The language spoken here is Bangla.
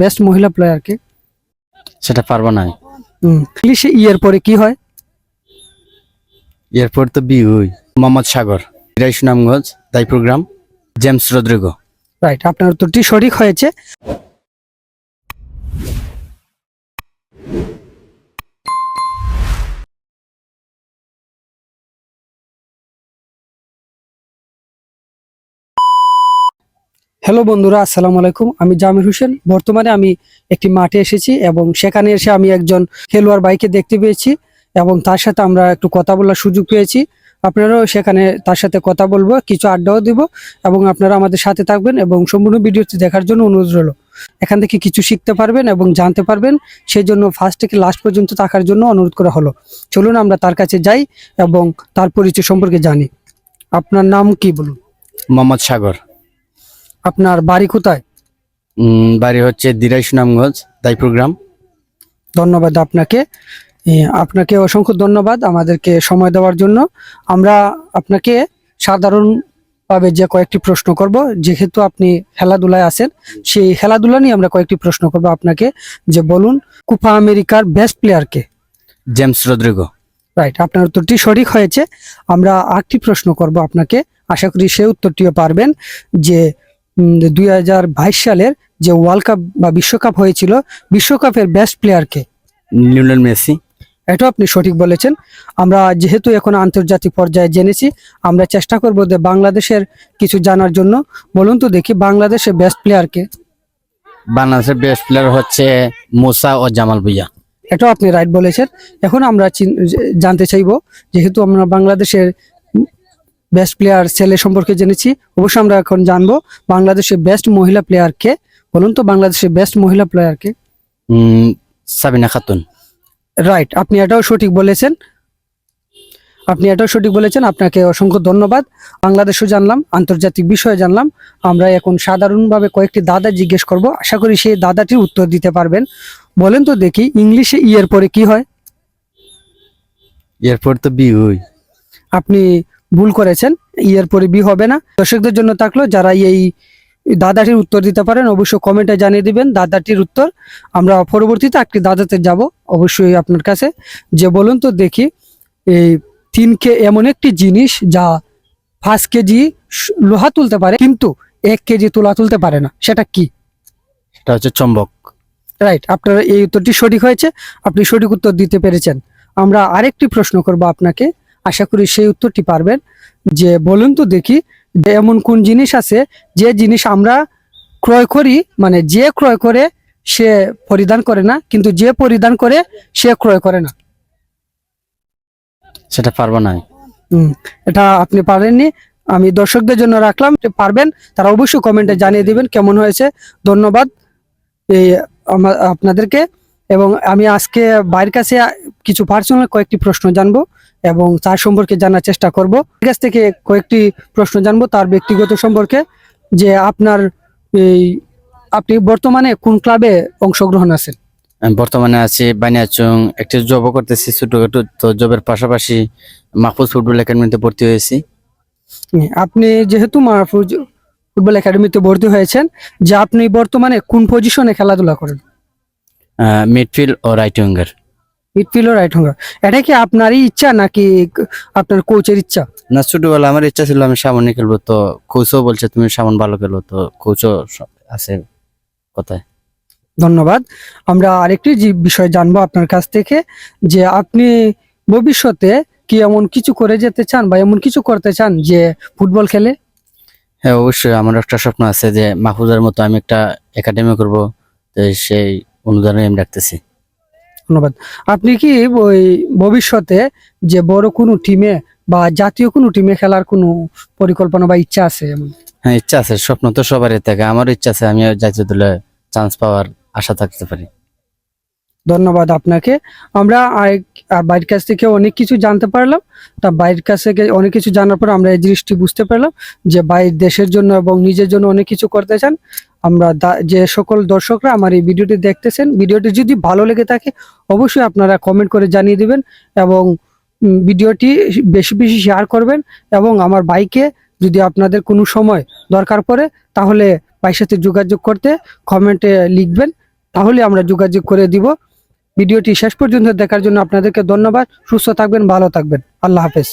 বেস্ট মহিলা প্লেয়ারকে সেটা পারব না। ইংলিশে ইয়ের পরে কি হয়? এরপর তো বি হই। মোহাম্মদ সাগর সুনামগঞ্জ তাই প্রোগ্রাম জেমস রদ্রিগো। রাইট আপনার উত্তরটি সঠিক হয়েছে। হ্যালো বন্ধুরা, আসসালামু আলাইকুম। আমি জামির হোসেন। বর্তমানে আমি একটি মাঠে এসেছি এবং সেখানে এসে আমি একজন খেলোয়াড় বাইকে দেখতে পেয়েছি এবং তার সাথে আমরা একটু কথা বলার সুযোগ পেয়েছি। আপনারাও সেখানে তার সাথে কথা বলব, কিছু আড্ডাও দিব এবং আপনারা আমাদের সাথে থাকবেন এবং সম্পূর্ণ ভিডিওটি দেখার জন্য অনুরোধ রইল। এখান থেকে কিছু শিখতে পারবেন এবং জানতে পারবেন সেই জন্য ফার্স্ট থেকে লাস্ট পর্যন্ত থাকার জন্য অনুরোধ করা হলো। চলুন আমরা তার কাছে যাই এবং তার পরিচয় সম্পর্কে জানি। আপনার নাম কি বলুন? মোহাম্মদ সাগর। আপনার বাড়ি কোথায়? বাড়ি হচ্ছে দিরাই সুনামগঞ্জ তাই প্রোগ্রাম ধন্যবাদ আপনাকে। আপনাকে অসংখ্য ধন্যবাদ আমাদেরকে সময় দেওয়ার জন্য। আমরা আপনাকে সাধারণভাবে যে কয়েকটি প্রশ্ন করব যেহেতু আপনি খেলাধুলায় আছেন সেই খেলাধুলা নিয়ে আমরা কয়েকটি প্রশ্ন করব আপনাকে। যে বলুন কুপা আমেরিকার বেস্ট প্লেয়ারকে জেমস রদ্রিগো রাইট আপনার উত্তরটি সঠিক হয়েছে। আমরা আটটি প্রশ্ন করব আপনাকে। আশা করি সেই উত্তরটিও পারবেন যে দুই হাজার বাইশ সালের যে ওয়ার্ল্ড কাপ বা বিশ্বকাপ হয়েছিল বিশ্বকাপের বেস্ট প্লেয়ারকে লিওনেল মেসি। এটাও আপনি সঠিক বলেছেন। আমরা যেহেতু এখন আন্তর্জাতিক পর্যায়ে জেনেছি আমরা চেষ্টা করব যে বাংলাদেশের কিছু জানার জন্য। বলুন তো দেখি বাংলাদেশের বেস্ট প্লেয়ারকে বাংলাদেশের বেস্ট প্লেয়ার হচ্ছে মোসা ও জামাল ভুইয়া। এটাও আপনি রাইট বলেছেন। এখন আমরা জানতে চাইব যেহেতু আমরা বাংলাদেশের বেস্ট প্লেয়ার ছেলে সম্পর্কে জেনেছি। অবশ্যই আমরা এখন জানব বাংলাদেশের বেস্ট মহিলা প্লেয়ারকে বলুন তো বাংলাদেশের বেস্ট মহিলা প্লেয়ারকে সাবিনা খাতুন। রাইট আপনি এটাও সঠিক বলেছেন। আপনি এটাও সঠিক বলেছেন। আপনাকে অসংখ্য ধন্যবাদ। বাংলাদেশও জানলাম আন্তর্জাতিক বিষয়ে জানলাম। আমরা এখন সাধারণভাবে কয়েকটি দাদা জিজ্ঞেস করব। আশা করি সেই দাদাটির উত্তর দিতে পারবেন। বলেন তো দেখি ইংলিশে ইয়ের পরে কি হয়? এরপর তো বি হই। আপনি ভুল করেছেন ইয়ের পরে বি হবে না। দর্শকদের জন্য থাকল যারা এই দাদাটির উত্তর দিতে পারেন অবশ্যই কমেন্টে জানিয়ে দিবেন দাদাটির উত্তর। আমরা পরবর্তীতে একটি দাদাতে যাব অবশ্যই আপনার কাছে। যে বলুন তো দেখি এই তিন কে এমন একটি জিনিস যা পাঁচ কেজি লোহা তুলতে পারে কিন্তু এক কেজি তোলা তুলতে পারে না সেটা কি? সেটা হচ্ছে চম্বক। রাইট আপনার এই উত্তরটি সঠিক হয়েছে আপনি সঠিক উত্তর দিতে পেরেছেন। আমরা আরেকটি প্রশ্ন করব আপনাকে আশা করি সেই উত্তরটি পারবেন। যে বলুন তো দেখি যে এমন কোন জিনিস আছে যে জিনিস আমরা ক্রয় করি মানে যে ক্রয় করে সে পরিধান করে না কিন্তু যে পরিধান করে সে ক্রয় করে না। সেটা পারব না হুম, এটা আপনি পারেননি। আমি দর্শকদের জন্য রাখলাম পারবেন তারা অবশ্যই কমেন্টে জানিয়ে দিবেন কেমন হয়েছে। ধন্যবাদ এই আপনাদেরকে। এবং আমি আজকে বাইরের কাছে কিছু পার্সোনাল কয়েকটি প্রশ্ন জানব। এবং তার সম্পর্কে জানার চেষ্টা করব। কাছ থেকে কয়েকটি প্রশ্ন জানব তার ব্যক্তিগত সম্পর্কে যে আপনার এই আপনি বর্তমানে কোন ক্লাবে অংশগ্রহণ আছেন? বর্তমানে আছি বানিয়াচং একটি জবও করতেছি ছোটখাটো তো জবের পাশাপাশি মাহফুজ ফুটবল একাডেমিতে ভর্তি হয়েছি। আপনি যেহেতু মাহফুজ ফুটবল একাডেমিতে ভর্তি হয়েছেন যে আপনি বর্তমানে কোন পজিশনে খেলাধুলা করেন? মিডফিল্ড ও রাইট উইঙ্গার মিডফিল্ড ও রাইট হ্যান্ডার এটা কি আপনারই ইচ্ছা নাকি আপনার কোচের ইচ্ছা? না ছোটবেলা আমার ইচ্ছা ছিল আমি সামনে খেলব তো কোচও বলছে তুমি সামন ভালো খেলো তো কোচও আছে কথায়। ধন্যবাদ। আমরা আরেকটি বিষয় জানব আপনার কাছ থেকে যে আপনি ভবিষ্যতে কি এমন কিছু করে যেতে চান বা এমন কিছু করতে চান যে ফুটবল খেলে? হ্যাঁ অবশ্যই আমার একটা স্বপ্ন আছে যে মাহফুজের মতো আমি একটা একাডেমি করব তো সেই অনুদানে আমি রাখতেছি। ধন্যবাদ। আপনি কি ওই ভবিষ্যতে যে বড় কোনো টিমে বা জাতীয় কোনো টিমে খেলার কোনো পরিকল্পনা বা ইচ্ছা আছে এমন? হ্যাঁ ইচ্ছা আছে, স্বপ্ন তো সবারই থাকে। আমার ইচ্ছা আছে আমি জাতীয় দলে চান্স পাওয়ার আশা থাকতে পারি। ধন্যবাদ আপনাকে। আমরা বাইরের কাছ থেকে অনেক কিছু জানতে পারলাম। তা বাইরের কাছ থেকে অনেক কিছু জানার পর আমরা এই জিনিসটি বুঝতে পারলাম যে বাইরের দেশের জন্য এবং নিজের জন্য অনেক কিছু করতে চান। আমরা যে সকল দর্শকরা আমার এই ভিডিওটি দেখতেছেন, ভিডিওটি যদি ভালো লেগে থাকে, অবশ্যই আপনারা কমেন্ট করে জানিয়ে দিবেন এবং ভিডিওটি বেশি বেশি শেয়ার করবেন এবং আমার বাইকে যদি আপনাদের কোনো সময় দরকার পড়ে, তাহলে ভাইয়ের সাথে যোগাযোগ করতে কমেন্টে লিখবেন। তাহলে আমরা যোগাযোগ করে দিব। ভিডিওটি শেষ পর্যন্ত দেখার জন্য আপনাদেরকে ধন্যবাদ। সুস্থ থাকবেন ভালো থাকবেন। আল্লাহ হাফেজ।